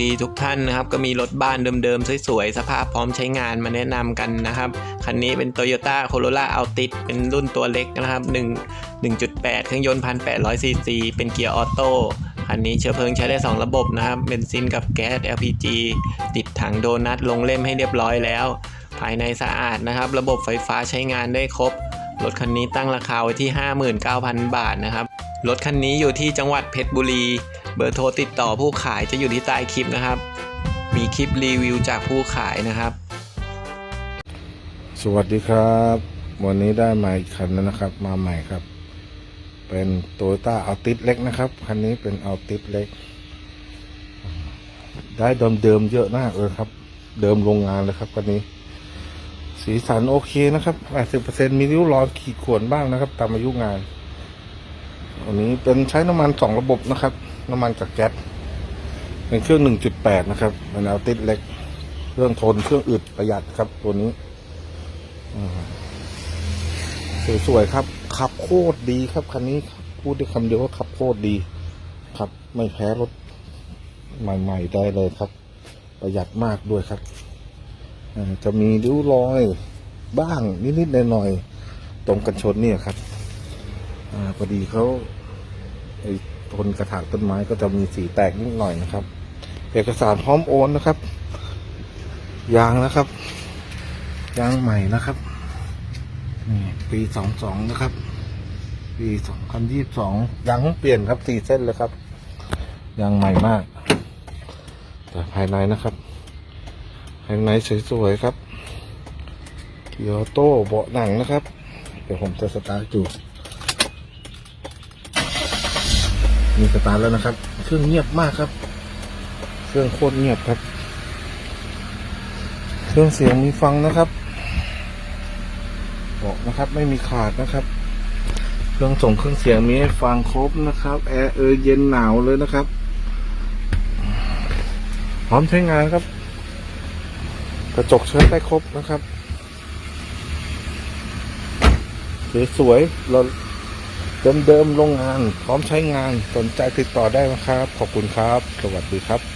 ดีทุกท่านนะครับ ก็มีรถบ้านเดิมๆ สวยๆ สภาพพร้อมใช้งานมาแนะนำกันนะครับ คันนี้เป็น Toyota Corolla Altis เป็นรุ่นตัวเล็กนะครับ 1 1.8 เครื่องยนต์ 1,800ซีซีเป็นเกียร์ออโต้คันนี้เชื้อเพลิงใช้ได้ 2 ระบบนะครับเบนซินกับแก๊ส LPG ติดถังโดนัทลงเล่มให้เรียบร้อยแล้ว ภายในสะอาดนะครับ ระบบไฟฟ้าใช้งานได้ครบ รถคันนี้ตั้งราคาไว้ที่ 59,000 บาทนะครับ รถคันนี้อยู่ที่จังหวัดเพชรบุรี เบอร์โทรติดต่อผู้ขายจะอยู่ที่ใต้คลิปนะครับ มีคลิปรีวิวจากผู้ขายนะครับ สวัสดีครับ วันนี้ได้มาอีกคันแล้วนะครับ มาใหม่ครับ เป็นโตโยต้าอัลติสเล็กนะครับ คันนี้เป็นอัลติสเล็ก ได้เดิมเดิมๆเยอะมากเลยครับ เดิมโรงงานเลยครับคันนี้ สีสันโอเคนะครับ80%มีริ้วรอยขีดข่วนบ้างนะครับ ตามอายุงานอันนี้เป็นใช้น้ำมันสองระบบนะครับ น้ำมันจากแก๊สเป็นเครื่อง 1.8 นะครับเป็นอัลติสเล็ก เครื่องทนเครื่องอึดประหยัดครับตัวนี้สวยๆครับ ขับโคตรดีครับคันนี้พูดได้คำเดียวว่าขับโคตรดีครับไม่แพ้รถใหม่ ๆ ได้เลยครับ ประหยัดมากด้วยครับจะมีริ้วรอยบ้างนิดๆหน่อยๆตรงกันชนเนี่ยครับอพอดีเขา ทนกระถางต้นไม้ก็จะมีสีแตกนิดหน่อยนะครับ เอกสารพร้อมโอนนะครับ ยางนะครับ ยางใหม่นะครับนี่ปีสองสองนะครับ ปีสองพันยี่สิบสองยางเปลี่ยนครับสี่เส้นเลยครับ ยางใหม่มาก แต่ภายในนะครับ ภายในสวยๆครับเกียร์โต้เบาะหนังนะครับ เดี๋ยวผมจะสตาร์ทดู มีสตาร์ทแล้วนะครับ เครื่องเงียบมากครับ เครื่องโคตรเงียบครับ เครื่องเสียงมีฟังนะครับบอกนะครับ ไม่มีขาดนะครับ เครื่องส่งเครื่องเสียงมีให้ฟังครบนะครับ แอร์เออเย็นหนาวเลยนะครับ พร้อมใช้งานครับ กระจกเชิดได้ครบนะครับ สวยๆเรา เดิมๆโรงงาน พร้อมใช้งานสนใจติดต่อได้นะครับ ขอบคุณครับ สวัสดีครับ